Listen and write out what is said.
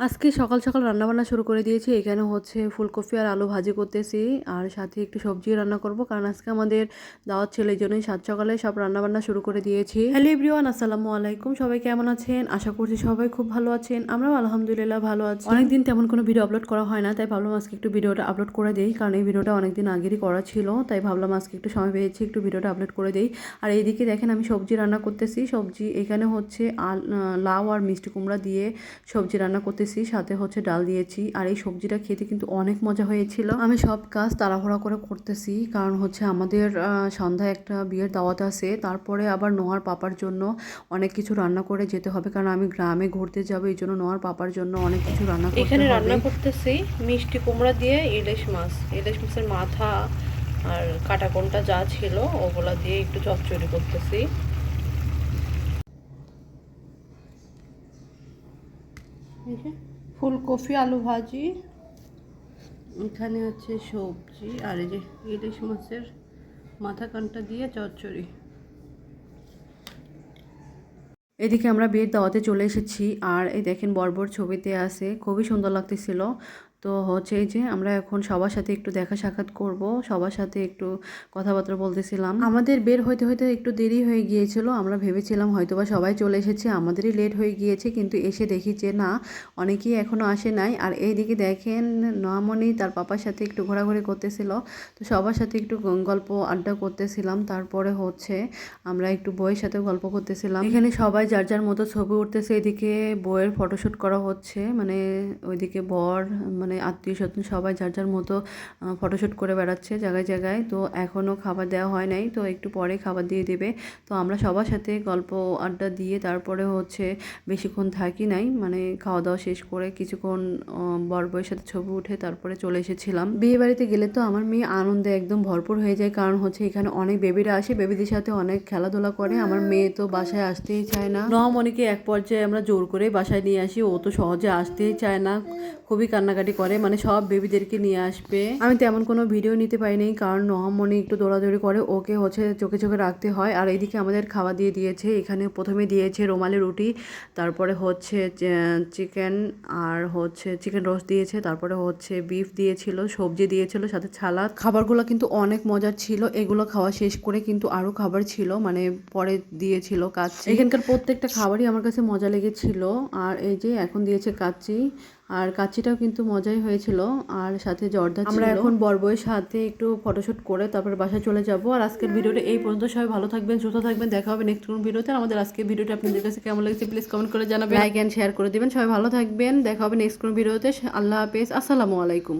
আজকে সকাল সকাল রান্নাবান্না শুরু করে দিয়েছি। এখানে হচ্ছে ফুলকপি আর আলু ভাজি করতেছি। আর সাথে একটু সবজি রান্না করব। কারণ আজকে আমাদের দাওয়াত ছিল জন্যই সাত সকালে সব রান্নাবান্না শুরু করে দিয়েছি। হ্যালো এভরিওয়ান, আসসালামু আলাইকুম। সবাই কেমন আছেন? আশা করছি সবাই খুব ভালো আছেন। আমরাও আলহামদুলিল্লাহ ভালো আছি। অনেকদিন তেমন কোনো ভিডিও আপলোড করা হয় না, তাই ভাবলাম আজকে একটু ভিডিওটা আপলোড করে দিই। কারণ এই ভিডিওটা অনেকদিন আগেরই করা ছিল, তাই ভাবলাম আজকে একটু সময় পেয়েছি একটু ভিডিওটা আপলোড করে দিই। আর এইদিকে দেখেন আমি সবজি রান্না করতেছি। সবজি এখানে হচ্ছে লাউ আর মিষ্টি কুমড়া দিয়ে সবজি রান্না করতেছি। সাথে হচ্ছে ডাল দিয়েছি। আর এই সবজিটা খেতে কিন্তু অনেক মজা হয়েছিল। আমি সব কাজ তাড়াহুড়া করে করতেছি কারণ হচ্ছে আমাদের সন্ধ্যায় একটা বিয়ের দাওয়াত আছে। তারপরে আবার নোয়ার পাপার জন্য অনেক কিছু রান্না করে যেতে হবে কারণ আমি গ্রামে ঘুরতে যাব এই জন্য নোয়ার পাপার জন্য অনেক কিছু রান্না করতে এখানে রান্না করতেছি মিষ্টি কুমড়া দিয়ে ইলিশ মাছ। ইলিশ মাছের মাথা আর কাটা কোনটা যা ছিল ওগুলা দিয়ে একটু চচ্চড়ি করতেছি এই যে ফুলকপি, আলু ভাজি, এখানে হচ্ছে সবজি, আর এই যে ইলিশ মাছের মাথা কানটা দিয়ে চচ্চড়ি। এদিকে আমরা বিয়ের দাওয়াতে চলে এসেছি, আর এই দেখেন বর্বর ছবিতে আছে, খুবই সুন্দর লাগতেছিল। তো হচ্ছে যে আমরা এখন সবার সাথে একটু দেখা সাক্ষাৎ করব, সবার সাথে একটু কথাবার্তা বলতেছিলাম। আমাদের বের হইতে হইতে একটু দেরি হয়ে গিয়েছিল, আমরা ভেবেছিলাম হয়তোবা সবাই চলে এসেছে, আমাদেরই লেট হয়ে গিয়েছে, কিন্তু এসে দেখি যে না, অনেকেই এখনও আসে নাই। আর এইদিকে দেখেন নোয়ামণি তার পাপার সাথে একটু ঘোরাঘুরি করতেছিল, তো সবার সাথে একটু গল্প আড্ডা করতেছিলাম। তারপরে হচ্ছে আমরা একটু বইয়ের সাথে গল্প করতেছিলাম। এখানে সবাই যার যার মতো ছবি উঠতেছে, এদিকে বইয়ের ফটোশ্যুট করা হচ্ছে মানে ওইদিকে বর মানে আত্মীয় স্বজন সবাই যার যার মতো ফটোশ্যুট করে বেড়াচ্ছে জায়গায় জায়গায়। তো এখনও খাবার দেওয়া হয় নাই তো একটু পরে খাবার দিয়ে দেবে। তো আমরা সবার সাথে গল্প আড্ডা দিয়ে তারপরে হচ্ছে বেশিক্ষণ থাকি নাই মানে খাওয়া দাওয়া শেষ করে কিছুক্ষণ আহ, বর বউয়ের সাথে ছবি উঠে তারপরে চলে এসেছিলাম। বিয়ে বাড়িতে গেলে তো আমার মেয়ে আনন্দে একদম ভরপুর হয়ে যায় কারণ হচ্ছে এখানে অনেক বেবিরা আসে বেবিদের সাথে অনেক খেলাধুলা করে। আমার মেয়ে তো বাসায় আসতেই চায় না। নমনিকে এক পর্যায়ে আমরা জোর করে বাসায় নিয়ে আসি ও তো সহজে আসতেই চায় না। খুবই কান্নাকাটি করে মানে সব বেবিদেরকে নিয়ে আসবে। আমি তেমন কোনো ভিডিও নিতে পারিনি, কারণ নহমনি একটু দৌড়াদৌড়ি করে, ওকে হচ্ছে চোখে চোখে রাখতে হয়। আর এইদিকে আমাদের খাওয়া দিয়ে দিয়েছে, এখানে প্রথমে দিয়েছে রুমালি রুটি, তারপরে হচ্ছে চিকেন আর হচ্ছে চিকেন রোস্ট দিয়েছে, তারপরে হচ্ছে বিফ দিয়েছিল, সবজি দিয়েছিল, সাথে ছালাদ খাবারগুলো কিন্তু অনেক মজার ছিল, এগুলো খাওয়া শেষ করে কিন্তু আরও খাবার ছিল মানে পরে দিয়েছিল কাচ্চি। এখানকার প্রত্যেকটা খাবারই আমার কাছে মজা লেগেছিল। আর এই যে এখন দিয়েছে কাচ্চি আর কাচ্চিটাও কিন্তু মজাই হয়েছিল আর সাথে জর্দা আমরা এখন বর্বয়ের সাথে একটু ফটোশ্যুট করে তারপরে বাসায় চলে যাব। আর আজকের ভিডিওটা এই পর্যন্ত। সবাই ভালো থাকবেন সুস্থ থাকবেন। দেখা হবে নেক্সট কোন ভিডিওতে। আমাদের আজকের ভিডিওটা আপনাদের কাছে কেমন লাগছে প্লিজ কমেন্ট করে জানাবেন। লাইক অ্যান্ড শেয়ার করে দেবেন। সবাই ভালো থাকবেন। দেখা হবে নেক্সট কোন ভিডিওতে। আল্লাহ হাফেজ। আসসালামু আলাইকুম।